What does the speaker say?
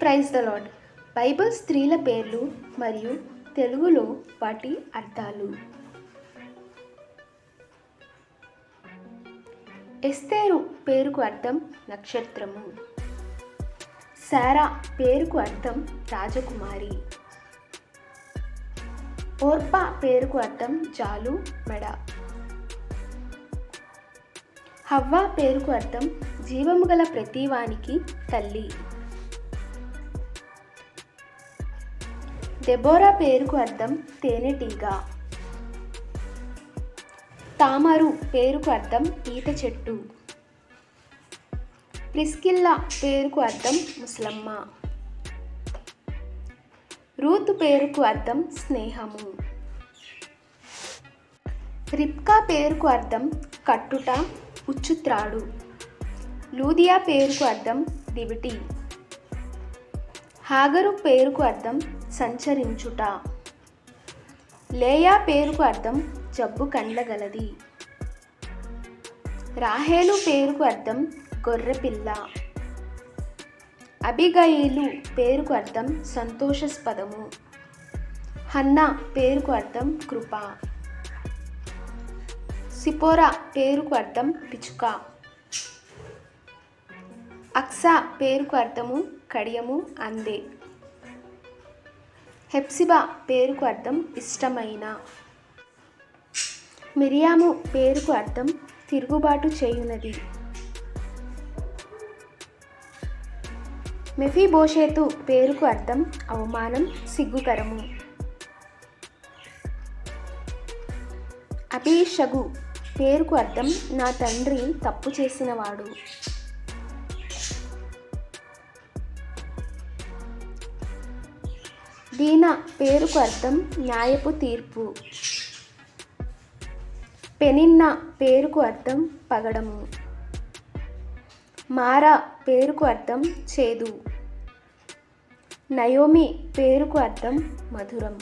Praise the lord Bible స్త్రీల పేర్లు మరియు తెలుగులో వాటి అర్థాలు. ఎస్తేరు పేరుకు అర్థం నక్షత్రము. సారా పేరుకు అర్థం రాజకుమారి. ఓర్పా పేరుకు అర్థం జాలు మెడ. హవ్వ పేరుకు అర్థం జీవము గల ప్రతివానికి తల్లి. దెబోరా పేరుకు అర్థం తేనెటీగ తామరు పేరుకు అర్థం ఈత చెట్టు. ప్రిస్కిల్లా పేరుకు అర్థం ముసలమ్మ. రూత్ పేరుకు అర్థం స్నేహము. రిప్కా పేరుకు అర్థం కట్టుట ఉచ్చుత్రాడు లూదియా పేరుకు అర్థం దివిటి. హాగరు పేరుకు అర్థం సంచరించుట. లేయా పేరుకు అర్థం జబ్బు కండ్లగలది. రాహేలు పేరుకు అర్థం గొర్రెపిల్ల. అబిగయిలు పేరుకు అర్థం సంతోషస్పదము. హన్నా పేరుకు అర్థం కృప. సిపోరా పేరుకు అర్థం పిచుక అక్సా పేరుకు అర్థము కడియము అందే. హెప్సిబా పేరుకు అర్థం ఇష్టమైన. మిరియాము పేరుకు అర్థం తిరుగుబాటు చేయునది. మెఫీబోషేతు పేరుకు అర్థం అవమానం సిగ్గుకరము. అబీషగు పేరుకు అర్థం నా తండ్రి తప్పు చేసినవాడు. దీన పేరుకు అర్థం న్యాయపు తీర్పు. పెనిన్న పేరుకు అర్థం పగడము. మారా పేరుకు అర్థం చేదు. నయోమి పేరుకు అర్థం మధురం.